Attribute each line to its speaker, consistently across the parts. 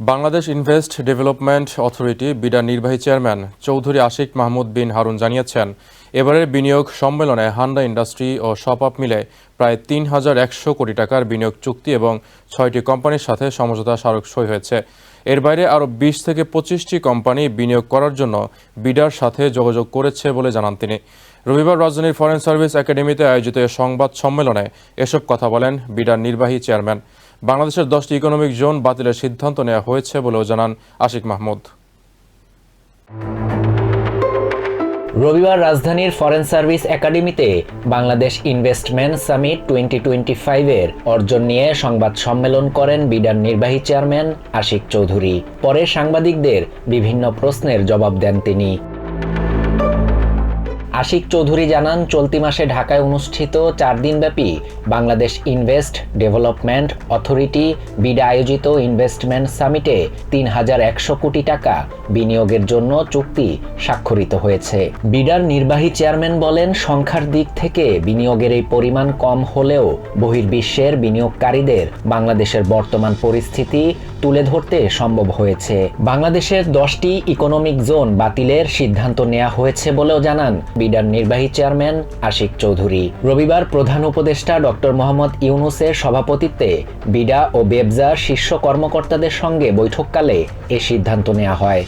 Speaker 1: Bangladesh invest development authority বিডার নির্বাহী chairman Chowdhury Ashiq Mahmud বিন হারুন জানিয়েছেন, এবারের বিনিয়োগ সম্মেলনে হান্ডা ইন্ডাস্ট্রি ও শপআপ মিলে প্রায় তিন হাজার একশো কোটি টাকার বিনিয়োগ চুক্তি এবং ছয়টি কোম্পানির সাথে সমঝোতা স্মারক সই হয়েছে। এর বাইরে আরও বিশ থেকে পঁচিশটি কোম্পানি বিনিয়োগ করার জন্য বিডার সাথে যোগাযোগ করেছে বলে জানান তিনি। রবিবার রাজধানীর ফরেন সার্ভিস একাডেমিতে আয়োজিত সংবাদ সম্মেলনে এসব কথা বলেন বিডার নির্বাহী চেয়ারম্যান। বাংলাদেশের দশটি ইকোনমিক জোন বাতিলের সিদ্ধান্ত নেওয়া হয়েছে বলেও জানান আশিক মাহমুদ।
Speaker 2: রবিবার রাজধানীর ফরেন সার্ভিস একাডেমিতে Bangladesh investment summit twenty twenty ফাইভের অর্জন নিয়ে সংবাদ সম্মেলন করেন বিডার নির্বাহী চেয়ারম্যান আশিক চৌধুরী। পরে সাংবাদিকদের বিভিন্ন প্রশ্নের জবাব দেন তিনি। আশিক চৌধুরী জানান, চলতি মাসে ঢাকায় অনুষ্ঠিত চার দিনব্যাপী Bangladesh invest development authority BIDA আয়োজিত ইনভেস্টমেন্ট সামিটে তিন হাজার একশো কোটি টাকা বিনিয়োগের জন্য চুক্তি স্বাক্ষরিত হয়েছে। বিডার নির্বাহী চেয়ারম্যান বলেন, সংখ্যার দিক থেকে বিনিয়োগের এই পরিমাণ কম হলেও বহির্বিশ্বের বিনিয়োগকারীদের বাংলাদেশের বর্তমান পরিস্থিতি তুলে ধরতে সম্ভব হয়েছে। বাংলাদেশের দশটি ইকোনমিক জোন বাতিলের সিদ্ধান্ত নেওয়া হয়েছে বলেও জানান বিডার নির্বাহী চেয়ারম্যান আশিক চৌধুরী। রবিবার প্রধান উপদেষ্টা ডক্টর মোহাম্মদ ইউনুসের সভাপতিত্বে বিডা ও বেবজার শীর্ষ কর্মকর্তাদের সঙ্গে বৈঠককালে এ সিদ্ধান্ত নেওয়া হয়।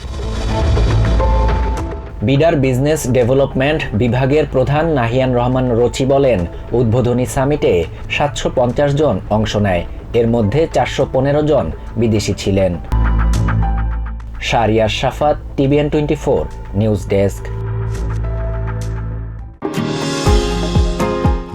Speaker 2: বিডার বিজনেস ডেভেলপমেন্ট বিভাগের প্রধান নাহিয়ান রহমান রচি বলেন, উদ্বোধনী সামিটে সাতশো পঞ্চাশ জন অংশ নেয়, এর মধ্যে চারশো পনেরো জন বিদেশি ছিলেন। Shariar Safat TVN twenty four, news desk.